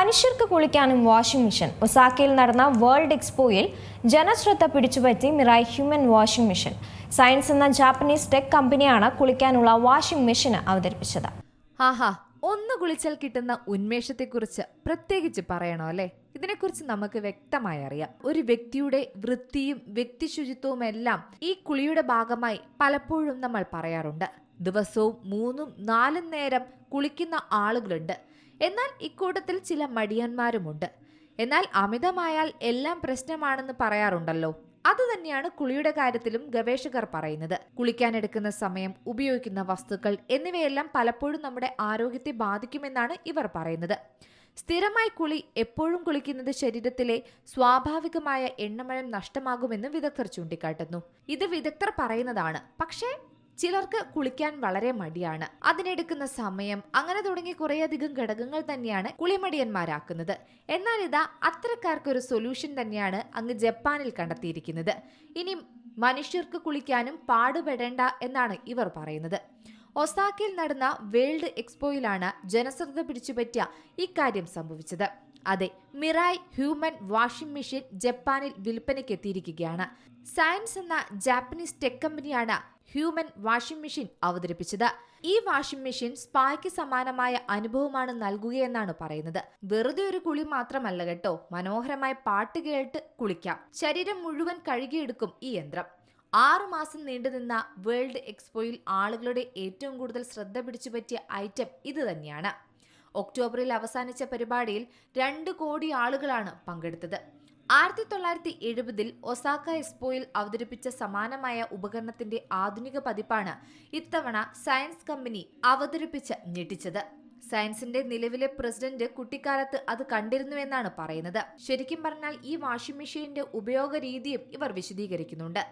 മനുഷ്യർക്ക് കുളിക്കാനും washing machine ഒസാക്കയിൽ നടന്ന വേൾഡ് എക്സ്പോയിൽ ജനശ്രദ്ധ പിടിച്ചുപറ്റി Mirai human washing machine science എന്ന ജാപ്പനീസ് ടെക് കമ്പനിയാണ് കുളിക്കാനുള്ള വാഷിംഗ് മെഷീൻ അവതരിപ്പിച്ചത്. ആഹാ ഒന്ന് കുളിച്ചാൽ കിട്ടുന്ന ഉന്മേഷത്തെക്കുറിച്ച് പ്രത്യേകിച്ച് പറയണോ അല്ലേ? ഇതിനെക്കുറിച്ച് നമുക്ക് വ്യക്തമായി അറിയാം. ഒരു വ്യക്തിയുടെ വൃത്തിയും വ്യക്തി ശുചിത്വവും എല്ലാം ഈ കുളിയുടെ ഭാഗമായി പലപ്പോഴും നമ്മൾ പറയാറുണ്ട്. ദിവസവും മൂന്നും നാലും നേരം കുളിക്കുന്ന ആളുകളുണ്ട്. എന്നാൽ ഇക്കൂട്ടത്തിൽ ചില മടിയന്മാരുമുണ്ട്. എന്നാൽ അമിതമായാൽ എല്ലാം പ്രശ്നമാണെന്ന് പറയാറുണ്ടല്ലോ. അതുതന്നെയാണ് കുളിയുടെ കാര്യത്തിലും ഗവേഷകർ പറയുന്നത്. കുളിക്കാനെടുക്കുന്ന സമയം ഉപയോഗിക്കുന്ന വസ്തുക്കൾ എന്നിവയെല്ലാം പലപ്പോഴും നമ്മുടെ ആരോഗ്യത്തെ ബാധിക്കുമെന്നാണ് ഇവർ പറയുന്നത്. സ്ഥിരമായി കുളി എപ്പോഴും കുളിക്കുന്നത് ശരീരത്തിലെ സ്വാഭാവികമായ എണ്ണമയം നഷ്ടമാകുമെന്ന് വിദഗ്ധർ ചൂണ്ടിക്കാട്ടുന്നു. ഇത് വിദഗ്ധർ പറയുന്നതാണ്. പക്ഷേ ചിലർക്ക് കുളിക്കാൻ വളരെ മടിയാണ്. അതിനെടുക്കുന്ന സമയം അങ്ങനെ തുടങ്ങി കുറേയധികം ഘടകങ്ങൾ തന്നെയാണ് കുളിമടിയന്മാരാക്കുന്നത്. എന്നാൽ ഇതാ അത്തരക്കാർക്കൊരു സൊല്യൂഷൻ തന്നെയാണ് അങ്ങ് ജപ്പാനിൽ കണ്ടെത്തിയിരിക്കുന്നത്. ഇനി മനുഷ്യർക്ക് കുളിക്കാനും പാടുപെടേണ്ട എന്നാണ് ഇവർ പറയുന്നത്. ഒസാക്കയിൽ നടന്ന വേൾഡ് എക്സ്പോയിലാണ് ജനശ്രദ്ധ പിടിച്ചുപറ്റിയ ഇക്കാര്യം സംഭവിച്ചത്. അതെ മിറായ് ഹ്യൂമൻ വാഷിംഗ് മെഷീൻ ജപ്പാനിൽ വിൽപ്പനയ്ക്ക് എത്തിയിരിക്കുകയാണ് സയൻസ് എന്ന ജാപ്പനീസ് ടെക് കമ്പനിയാണ് ഹ്യൂമൻ വാഷിംഗ് മെഷീൻ അവതരിപ്പിച്ചത്. ഈ വാഷിംഗ് മെഷീൻ സ്പായ്ക്ക് സമാനമായ അനുഭവമാണ് നൽകുകയെന്നാണ് പറയുന്നത്. വെറുതെ ഒരു കുളി മാത്രമല്ല കേട്ടോ മനോഹരമായ പാട്ട് കേട്ട് കുളിക്കാം. ശരീരം മുഴുവൻ കഴുകിയെടുക്കും ഈ യന്ത്രം. ആറു മാസം നീണ്ടുനിന്ന വേൾഡ് എക്സ്പോയിൽ ആളുകളുടെ ഏറ്റവും കൂടുതൽ ശ്രദ്ധ പിടിച്ചുപറ്റിയ ഐറ്റം ഇത് തന്നെയാണ്. ഒക്ടോബറിൽ അവസാനിച്ച പരിപാടിയിൽ രണ്ട് കോടി ആളുകളാണ് പങ്കെടുത്തത്. ആയിരത്തി തൊള്ളായിരത്തി എഴുപതിൽ ഒസാക്ക എക്സ്പോയിൽ അവതരിപ്പിച്ച സമാനമായ ഉപകരണത്തിന്റെ ആധുനിക പതിപ്പാണ് ഇത്തവണ സയൻസ് കമ്പനി അവതരിപ്പിച്ച് ഞെട്ടിച്ചത്. സയൻസിന്റെ നിലവിലെ പ്രസിഡന്റ് കുട്ടിക്കാലത്ത് അത് കണ്ടിരുന്നുവെന്നാണ് പറയുന്നത്. ശരിക്കും പറഞ്ഞാൽ ഈ വാഷിംഗ് മെഷീന്റെ ഉപയോഗ രീതിയും ഇവർ വിശദീകരിക്കുന്നുണ്ട്.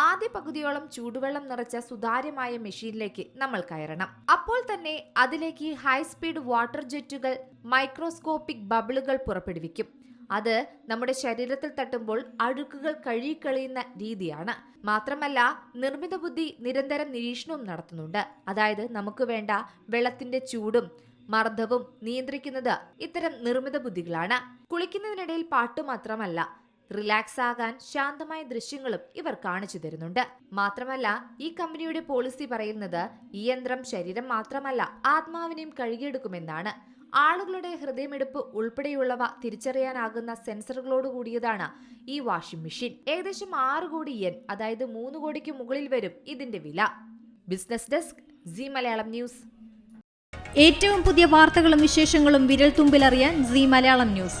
ആദ്യ പകുതിയോളം ചൂടുവെള്ളം നിറച്ച സുതാര്യമായ മെഷീനിലേക്ക് നമ്മൾ കയറണം. അപ്പോൾ തന്നെ അതിലേക്ക് ഹൈസ്പീഡ് വാട്ടർ ജെറ്റുകൾ മൈക്രോസ്കോപ്പിക് ബബിളുകൾ പുറപ്പെടുവിക്കും. അത് നമ്മുടെ ശരീരത്തിൽ തട്ടുമ്പോൾ അഴുക്കുകൾ കഴുകിക്കളയുന്ന രീതിയാണ്. മാത്രമല്ല നിർമ്മിത ബുദ്ധി നിരന്തരം നിരീക്ഷണവും നടത്തുന്നുണ്ട്. അതായത് നമുക്ക് വേണ്ട വെള്ളത്തിന്റെ ചൂടും മർദ്ദവും നിയന്ത്രിക്കുന്നത് ഇത്തരം നിർമ്മിത ബുദ്ധികളാണ്. കുളിക്കുന്നതിനിടയിൽ പാട്ട് മാത്രമല്ല റിലാക്സ് ആകാൻ ശാന്തമായ ദൃശ്യങ്ങളും ഇവർ കാണിച്ചു തരുന്നുണ്ട്. മാത്രമല്ല ഈ കമ്പനിയുടെ പോളിസി പറയുന്നത് ഈ യന്ത്രം ശരീരം മാത്രമല്ല ആത്മാവിനെയും കഴുകിയെടുക്കുമെന്നാണ്. ആളുകളുടെ ഹൃദയമെടുപ്പ് ഉൾപ്പെടെയുള്ളവ തിരിച്ചറിയാനാകുന്ന സെൻസറുകളോട് കൂടിയതാണ് ഈ വാഷിംഗ് മെഷീൻ. ഏകദേശം ആറ് കോടി യെൻ അതായത് മൂന്ന് കോടിക്ക് മുകളിൽ വരും ഇതിന്റെ വില. Business desk C Malayalam news. ഏറ്റവും പുതിയ വാർത്തകളും വിശേഷങ്ങളും വിരൽ തുമ്പിലറിയാൻ സി മലയാളം ന്യൂസ്.